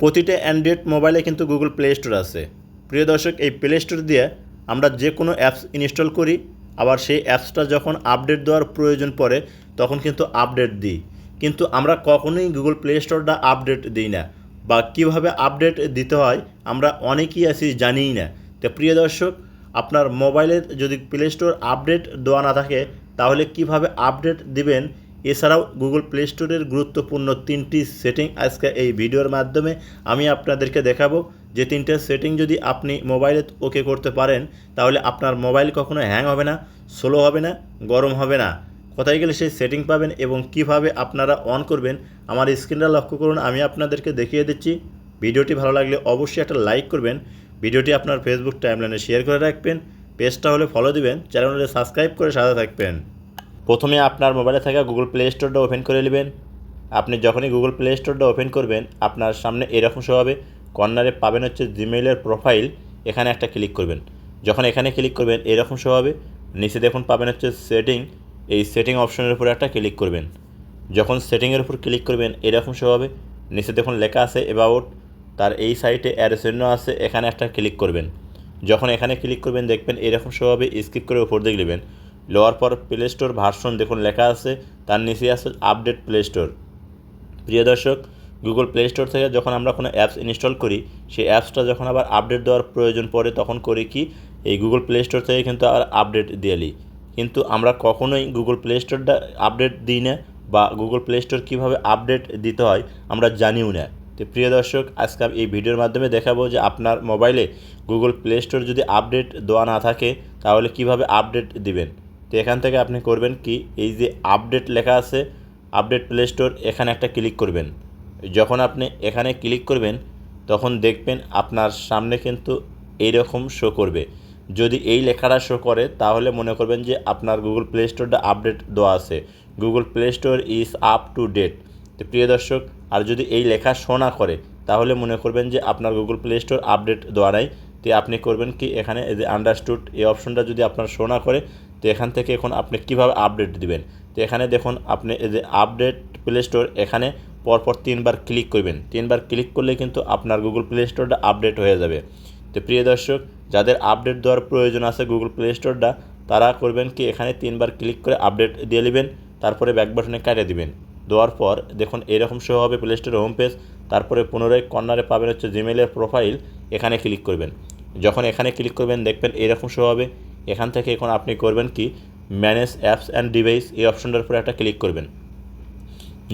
প্রতিটা অ্যান্ড্রয়েড মোবাইলে কিন্তু গুগল প্লে স্টোর আছে। প্রিয় দর্শক, এই প্লে স্টোর দিয়ে আমরা যে কোনো অ্যাপস ইনস্টল করি, আবার সেই অ্যাপসটা যখন আপডেট দেওয়ার প্রয়োজন পড়ে, তখন কিন্তু আপডেট দিই। কিন্তু আমরা কখনোই গুগল প্লে স্টোরটা আপডেট দিই না বা কীভাবে আপডেট দিতে হয়, আমরা অনেকেই আছি জানিই না। তো প্রিয় দর্শক, আপনার মোবাইলের যদি প্লে স্টোর আপডেট দেওয়া না থাকে, তাহলে কীভাবে আপডেট দিবেন এছাড়াও গুগল প্লে স্টোরের গুরুত্বপূর্ণ তিনটি সেটিং আজকে এই ভিডিওর মাধ্যমে আমি আপনাদেরকে দেখাবো। যে তিনটে সেটিং যদি আপনি মোবাইলে ওকে করতে পারেন, তাহলে আপনার মোবাইল কখনো হ্যাং হবে না স্লো হবে না, গরম হবে না। কোথায় গেলে সেই সেটিং পাবেন এবং কীভাবে আপনারা অন করবেন, আমার স্ক্রিনটা লক্ষ্য করুন, আমি আপনাদেরকে দেখিয়ে দিচ্ছি। ভিডিওটি ভালো লাগলে অবশ্যই একটা লাইক করবেন। ভিডিওটি আপনার ফেসবুক টাইমলাইনে শেয়ার করে রাখবেন। পেজটা হলে ফলো দিবেন চ্যানেলটি সাবস্ক্রাইব করে সাথে থাকবেন। প্রথমে আপনার মোবাইলে থাকা গুগল প্লে স্টোরটা ওপেন করে নেবেন। আপনি যখনই গুগল প্লে স্টোরটা ওপেন করবেন, আপনার সামনে এরকম শো হবে। কর্নারে পাবেন হচ্ছে জিমেইলের প্রোফাইল এখানে একটা ক্লিক করবেন। যখন এখানে ক্লিক করবেন, এরকম শো হবে। নিচে দেখুন পাবেন হচ্ছে সেটিং এই সেটিং অপশনের উপর একটা ক্লিক করবেন। যখন সেটিংয়ের উপর ক্লিক করবেন, এরকম শো হবে। নিচে দেখুন লেখা আছে অ্যাবাউট তার এই সাইটে অ্যার চিহ্ন আছে, এখানে একটা ক্লিক করবেন। যখন এখানে ক্লিক করবেন, দেখবেন এরকম শো হবে। স্কিপ করে উপর দিকে নেবেন। লোয়ার পর প্লে স্টোর ভার্সন দেখুন লেখা আছে, তার নিচে আছে আপডেট প্লে স্টোর প্রিয় দর্শক গুগল প্লে স্টোর থেকে যখন আমরা কোনো অ্যাপস ইনস্টল করি, সেই অ্যাপসটা যখন আবার আপডেট দেওয়ার প্রয়োজন পড়ে, তখন করি কি? এই গুগল প্লে স্টোর থেকে কিন্তু আবার আপডেট দিয়ে নিই। কিন্তু আমরা কখনোই গুগল প্লে স্টোরটা আপডেট দিই না বা গুগল প্লে স্টোর কীভাবে আপডেট দিতে হয়, আমরা জানিও না। তো প্রিয় দর্শক, আজকে এই ভিডিওর মাধ্যমে দেখাবো যে আপনার মোবাইলে গুগল প্লে স্টোর যদি আপডেট দেওয়া না থাকে, তাহলে কীভাবে আপডেট দিবেন? তো এখান থেকে আপনি করবেন কি, এই যে আপডেট লেখা আছে আপডেট প্লে স্টোর এখানে একটা ক্লিক করবেন। যখন আপনি এখানে ক্লিক করবেন, তখন দেখবেন আপনার সামনে কিন্তু এইরকম শো করবে। যদি এই লেখাটা শো করে, তাহলে মনে করবেন যে আপনার গুগল প্লে স্টোরটা আপডেট দেওয়া আছে। Google play store is up to date তো প্রিয় দর্শক, আর যদি এই লেখা শো না করে, তাহলে মনে করবেন যে আপনার গুগল প্লে স্টোর আপডেট দেওয়া নাই। তো আপনি করবেন কি, এখানে এই যে আন্ডারস্টুড এই অপশনটা যদি আপনার শো না করে তো এখান থেকে এখন আপনি কীভাবে আপডেট দিবেন? তো এখানে দেখুন, আপনি এই যে আপডেট প্লে স্টোর এখানে পরপর তিনবার ক্লিক করবেন। তিনবার ক্লিক করলে কিন্তু আপনার গুগল প্লে স্টোরটা আপডেট হয়ে যাবে। তো প্রিয় দর্শক, যাদের আপডেট দেওয়ার প্রয়োজন আছে গুগল প্লে স্টোরটা তারা করবেন কি, এখানে তিনবার ক্লিক করে আপডেট দিয়ে নেবেন, তারপরে ব্যাক বাটনে কাটিয়ে দিবেন। দেওয়ার পর দেখুন, এরকম শো হবে প্লে স্টোর হোম পেজ তারপরে পুনরায় কর্নারে পাবেন হচ্ছে জিমেলের প্রোফাইল এখানে ক্লিক করবেন। যখন এখানে ক্লিক করবেন, দেখবেন এরকম শো হবে। এখান থেকে এখন আপনি করবেন কি ম্যানেজ অ্যাপস অ্যান্ড ডিভাইস এই অপশনটার উপরে একটা ক্লিক করবেন।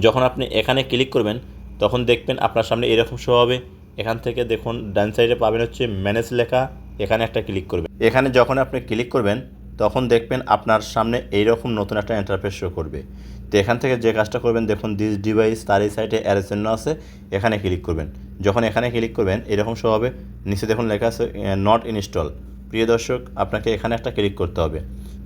যখন আপনি এখানে ক্লিক করবেন, তখন দেখবেন আপনার সামনে এরকম শো হবে। এখান থেকে দেখুন, ডান সাইডে পাবেন হচ্ছে ম্যানেজ লেখা, এখানে একটা ক্লিক করবেন। এখানে যখন আপনি ক্লিক করবেন, তখন দেখবেন আপনার সামনে এইরকম নতুন একটা ইন্টারফেস শো করবে। তো এখান থেকে যে কাজটা করবেন, দেখুন দিস ডিভাইস তার এই সাইডে অ্যারের জন্য আছে, এখানে ক্লিক করবেন। যখন এখানে ক্লিক করবেন, এরকম শো হবে। নিচে দেখুন লেখা আছে নট ইনস্টল প্রিয় দর্শক, আপনাকে এখানে একটা ক্লিক করতে হবে।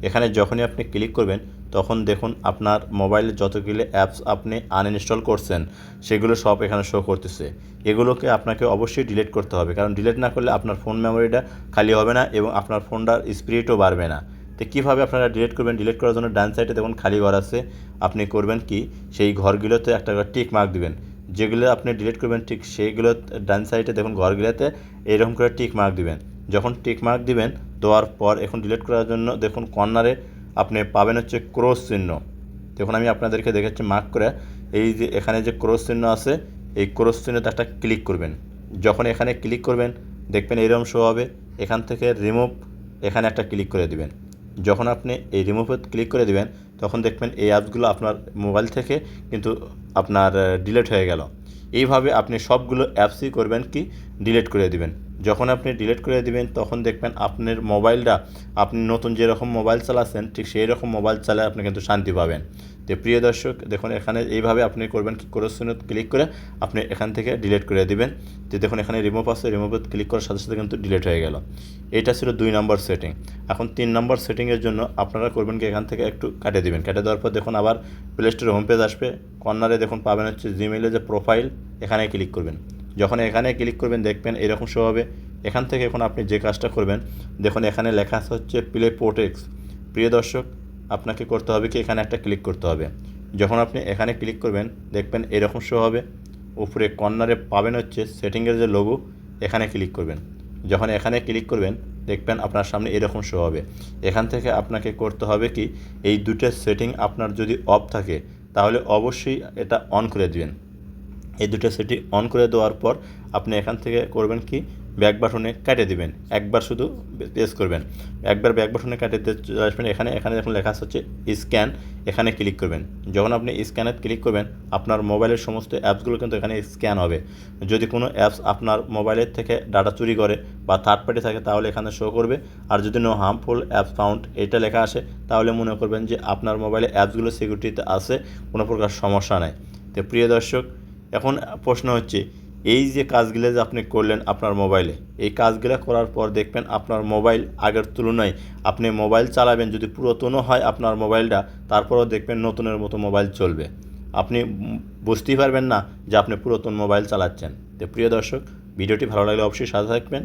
এখানে যখনই আপনি ক্লিক করবেন, তখন দেখুন আপনার মোবাইলে যতগুলো অ্যাপস আপনি আনইনস্টল করছেন, সেগুলো সব এখানে শো করতেছে। এগুলোকে আপনাকে অবশ্যই ডিলিট করতে হবে, কারণ ডিলিট না করলে আপনার ফোন মেমোরিটা খালি হবে না এবং আপনার ফোনটার স্পিরিটও বাড়বে না। তো কীভাবে আপনারা ডিলিট করবেন? ডিলিট করার জন্য ডান সাইডে দেখুন খালি ঘর আছে। আপনি করবেন কি? সেই ঘরগুলোতে একটা টিক মার্ক দিবেন। যেগুলো আপনি ডিলিট করবেন ঠিক সেইগুলো ডান সাইডে দেখুন ঘরগুলোতে এরকম করে টিক মার্ক দিবেন। যখন টিক মার্ক দিবেন, দেওয়ার পর এখন ডিলিট করার জন্য দেখুন কর্নারে আপনি পাবেন হচ্ছে ক্রস চিহ্ন। দেখুন আমি আপনাদেরকে দেখাচ্ছি মার্ক করে। এই যে এখানে যে ক্রস চিহ্ন আছে, এই ক্রস চিহ্নতে একটা ক্লিক করবেন। যখন এখানে ক্লিক করবেন, দেখবেন এরকম শো হবে। এখান থেকে রিমুভ এখানে একটা ক্লিক করে দিবেন। যখন আপনি এই রিমুভে ক্লিক করে দিবেন, তখন দেখবেন এই অ্যাপসগুলো আপনার মোবাইল থেকে কিন্তু আপনার ডিলিট হয়ে গেল। এইভাবে আপনি সবগুলো অ্যাপসই করবেন কি ডিলিট করে দিবেন। যখন আপনি ডিলিট করে দিবেন, তখন দেখবেন আপনার মোবাইলটা আপনি নতুন যেরকম মোবাইল চালাচ্ছেন, ঠিক সেই রকম মোবাইল চালায় আপনি কিন্তু শান্তি পাবেন। তো প্রিয় দর্শক, দেখুন এখানে এইভাবে আপনি করবেন, কি কোরসিনত ক্লিক করে আপনি এখান থেকে ডিলিট করে দিবেন। তো দেখুন এখানে রিমুভ আছে রিমুভে ক্লিক করার সাথে সাথে কিন্তু ডিলিট হয়ে গেল। এটা ছিল দুই নম্বর সেটিং এখন তিন নম্বর সেটিংয়ের জন্য আপনারা করবেন কি, এখান থেকে একটু কাটে দিবেন। কেটে দেওয়ার পর দেখুন আবার প্লে স্টোর হোম পেজ আসবে। কর্নারে দেখুন পাবেন হচ্ছে জিমেইলের যে প্রোফাইল এখানে ক্লিক করবেন। যখন এখানে ক্লিক করবেন, দেখবেন এরকম শো হবে। এখান থেকে এখন আপনি যে কাজটা করবেন, দেখুন এখানে লেখা আছে হচ্ছে প্লে পোটেক্স প্রিয় দর্শক, আপনাকে করতে হবে কি? এখানে একটা ক্লিক করতে হবে। যখন আপনি এখানে ক্লিক করবেন, দেখবেন এরকম শো হবে। উপরে কর্নারে পাবেন হচ্ছে সেটিংয়ের যে লোগো এখানে ক্লিক করবেন। যখন এখানে ক্লিক করবেন, দেখবেন আপনার সামনে এরকম শো হবে। এখান থেকে আপনাকে করতে হবে কি? এই দুটো সেটিং আপনার যদি অফ থাকে, তাহলে অবশ্যই এটা অন করে দিবেন। এই দুটো সেটি অন করে দেওয়ার পর আপনি এখান থেকে করবেন কি ব্যাক বাটনে কেটে দিবেন। একবার শুধু প্রেস করবেন। একবার ব্যাক বাটনে কেটে আসবেন। এখানে এখানে যখন লেখা হচ্ছে স্ক্যান এখানে ক্লিক করবেন। যখন আপনি স্ক্যানে ক্লিক করবেন, আপনার মোবাইলের সমস্ত অ্যাপসগুলো কিন্তু এখানে স্ক্যান হবে। যদি কোনো অ্যাপস আপনার মোবাইলের থেকে ডাটা চুরি করে বা থার্ড পার্টি থাকে, তাহলে এখানে শো করবে। আর যদি নো হার্মফুল অ্যাপস ফাউন্ড এটা লেখা আসে তাহলে মনে করবেন যে আপনার মোবাইলে অ্যাপসগুলো সিকিউরিটিতে আছে, কোনো প্রকার সমস্যা নাই। তো প্রিয় দর্শক এখন প্রশ্ন হচ্ছে, এই যে কাজগুলো যে আপনি করলেন আপনার মোবাইলে, এই কাজগুলো করার পর দেখবেন আপনার মোবাইল আগের তুলনায়, আপনি মোবাইল চালাবেন যদি পুরাতনও হয় আপনার মোবাইলটা, তারপরেও দেখবেন নতুনের মতো মোবাইল চলবে। আপনি বুঝতেই পারবেন না যে আপনি পুরাতন মোবাইল চালাচ্ছেন। তো প্রিয় দর্শক, ভিডিওটি ভালো লাগলে অবশ্যই সাথে থাকবেন।